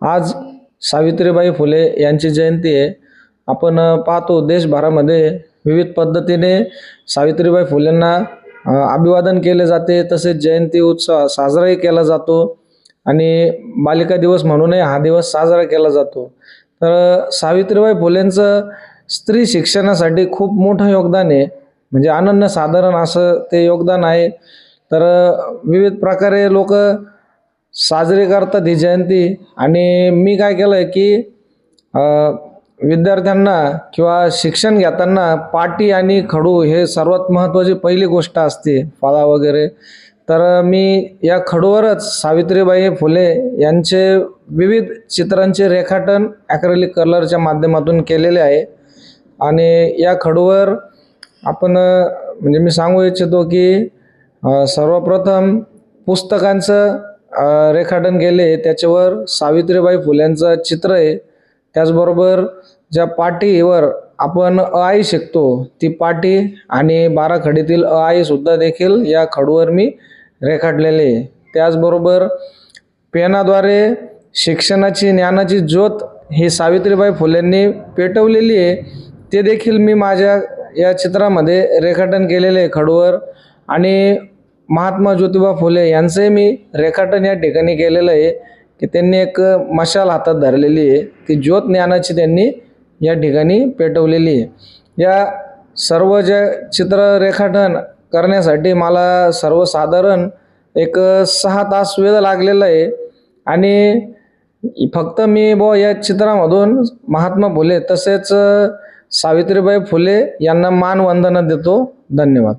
आज सावित्रीबाई फुले यांची जयंती आहे. आपण पाहतो देशभरामध्ये विविध पद्धतीने सावित्रीबाई फुलेंना अभिवादन केले जाते. तसेच जयंती उत्सव साजराही केला जातो. आणि बालिका दिवस म्हणूनही हा दिवस साजरा केला जातो. तर सावित्रीबाई फुलेंचं स्त्री शिक्षणासाठी खूप मोठं योगदान आहे. म्हणजे अनन्यसाधारण असं ते योगदान आहे. तर विविध प्रकारे लोक साजरी करतात ही जयंती. आणि मी काय केलं आहे की विद्यार्थ्यांना किंवा शिक्षण घेताना पाटी आणि खडू हे सर्वात महत्त्वाची पहिली गोष्ट असते फळा वगैरे. तर मी या खडूवरच सावित्रीबाई फुले यांचे विविध चित्रांचे रेखाटन ॲक्रेलिक कलरच्या माध्यमातून केलेले आहे. आणि या खडूवर आपण म्हणजे मी सांगू इच्छितो की सर्वप्रथम पुस्तकांचं रेखाटन केले. त्याच्यावर सावित्रीबाई फुल्यांचं चित्र आहे. त्याचबरोबर ज्या पाटीवर आपण अ आई शिकतो ती पाटी आणि बाराखडीतील अ आईसुद्धा देखील या खडूवर मी रेखाटलेले आहे. त्याचबरोबर पेनाद्वारे शिक्षणाची ज्ञानाची ज्योत ही सावित्रीबाई फुलेंनी पेटवलेली आहे. ते देखील मी माझ्या या चित्रामध्ये रेखाटन केलेले आहे खडूवर. आणि महात्मा ज्योतिबा फुले यांचंही मी रेखाटन या ठिकाणी केलेलं आहे की त्यांनी एक मशाल हातात धरलेली आहे की ज्योत ज्ञानाची त्यांनी या ठिकाणी पेटवलेली आहे. या सर्व जे चित्र रेखाटन करण्यासाठी मला सर्वसाधारण एक सहा तास वेळ लागलेला आहे. आणि फक्त मी ब या चित्रामधून महात्मा फुले तसेच सावित्रीबाई फुले यांना मानवंदना देतो. धन्यवाद.